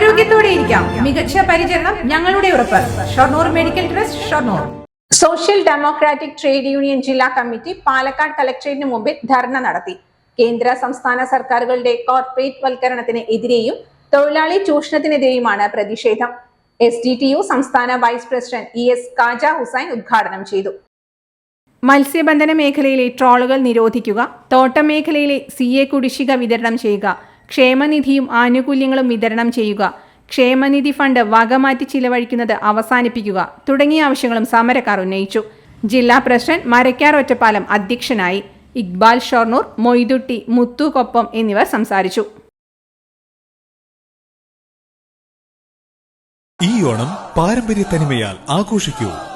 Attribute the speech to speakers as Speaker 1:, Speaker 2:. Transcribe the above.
Speaker 1: ആരോഗ്യത്തോടെ ഇരിക്കാം. മികച്ച പരിചരണം ഞങ്ങളുടെ ഉറപ്പ്. Shoranur medical trust Shoranur.
Speaker 2: Social democratic trade union ജില്ലാ കമ്മിറ്റി പാലക്കാട് കളക്ടറേറ്റിന് മുമ്പിൽ ധർണ നടത്തി. കേന്ദ്ര സംസ്ഥാന സർക്കാരുകളുടെ കോർപ്പറേറ്റ് വൽക്കരണത്തിന് എതിരെയും തൊഴിലാളി ചൂഷണത്തിനെതിരെയുമാണ് പ്രതിഷേധം. എസ് ഡി ടി യു സംസ്ഥാന vice president E S Kaja Hussain ഉദ്ഘാടനം ചെയ്തു.
Speaker 1: മത്സ്യബന്ധന മേഖലയിലെ ട്രോളുകൾ നിരോധിക്കുക തോട്ടം മേഖലയിലെ സി എ കുടിശ്ശിക വിതരണം ചെയ്യുക ക്ഷേമനിധിയും ആനുകൂല്യങ്ങളും വിതരണം ചെയ്യുക. ക്ഷേമനിധി ഫണ്ട് വകമാറ്റി ചിലവഴിക്കുന്നത് അവസാനിപ്പിക്കുക. തുടങ്ങിയ ആവശ്യങ്ങളും സമരക്കാർ ഉന്നയിച്ചു. ജില്ലാ പ്രസിഡന്റ് മരക്കാർ ഒറ്റപ്പാലം അധ്യക്ഷനായി ഇക്ബാൽ ഷൊർണൂർ മൊയ്തുട്ടി മുത്തുകൊപ്പം എന്നിവർ സംസാരിച്ചു.
Speaker 3: ഈ ഓണം പാരമ്പര്യ തനിമയാൽ ആഘോഷിക്കൂ.